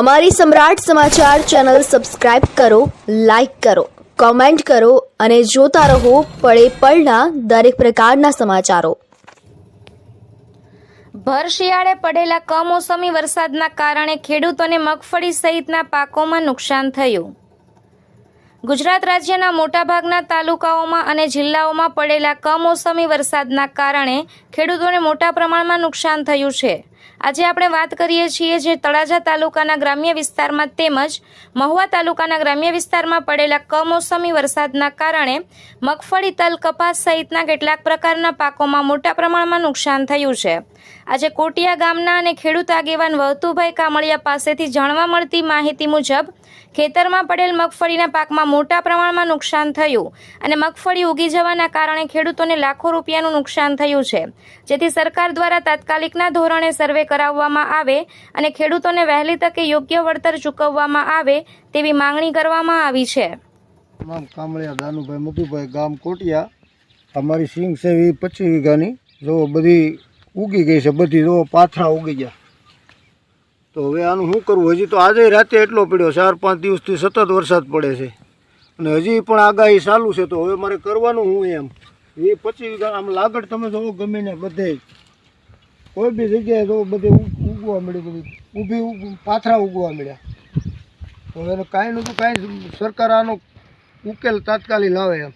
અમારી Samrat Samachar channel subscribe કરો, like કરો, કોમેન્ટ કરો અને જોતા રહો પળે પળના દરેક પ્રકારના સમાચારો. ભર શિયાળે પડેલા કમોસમી વરસાદના કારણે ખેડૂતોને મગફળી સહિતના પાકોમાં નુકસાન થયું. ગુજરાત રાજ્યના મોટાભાગના તાલુકાઓમાં અને જિલ્લાઓમાં પડેલા કમોસમી વરસાદના કારણે ખેડૂતોને મોટા પ્રમાણમાં નુકસાન થયું છે. આજે આપણે વાત કરીએ છીએ જે તળાજા તાલુકાના ગ્રામ્ય વિસ્તારમાં તેમજ મહુવા તાલુકાના ગ્રામ્ય વિસ્તારમાં પડેલા કમોસમી વરસાદના કારણે મગફળી, તલ કપાસ સહિતના કેટલાક પ્રકારના પાકોમાં મોટા પ્રમાણમાં નુકસાન થયું છે. આજે કોટિયા ગામના અને ખેડૂત આગેવાન વહતુભાઈ કામળિયા પાસેથી જાણવા મળતી માહિતી મુજબ, ખેતરમાં પડેલ મગફળીના પાકમાં મોટા પ્રમાણમાં નુકસાન થયું અને મગફળી ઉગી જવાના કારણે ખેડૂતોને લાખો રૂપિયાનું નુકસાન થયું છે. જેથી સરકાર દ્વારા તાત્કાલિકના ધોરણે સર્વે કરાવવામાં આવે અને ખેડૂતોને વહેલી તકે યોગ્ય વળતર ચૂકવવામાં આવે તેવી માંગણી કરવામાં આવી છે. નામ કામળિયા દાનુભાઈ મધુભાઈ, ગામ કોટિયા, અમારી સિંગ છે એ પચીસ વીઘાની. જો બધી ઉગી ગઈ છે, બધી જો પાથરા ઉગી ગયા. તો હવે આનું શું કરવું? હજી તો આજે રાતે એટલો પડ્યો ચાર પાંચ દિવસથી સતત વરસાદ પડે છે. અને હજી પણ આગાહી ચાલુ છે, તો હવે મારે કરવાનું હું એમ. એ વીઘા, આમ લાગડ તમે જોવો ગમે ને બધે કોઈ બી જગ્યાએ તો બધે ઉગવા મળ્યું, બધું. ઊભી પાથરા ઉગવા મળ્યા. તો એનું કાંઈ નહોતું, કાંઈ સરકાર આનો ઉકેલ તાત્કાલિક લાવે એમ.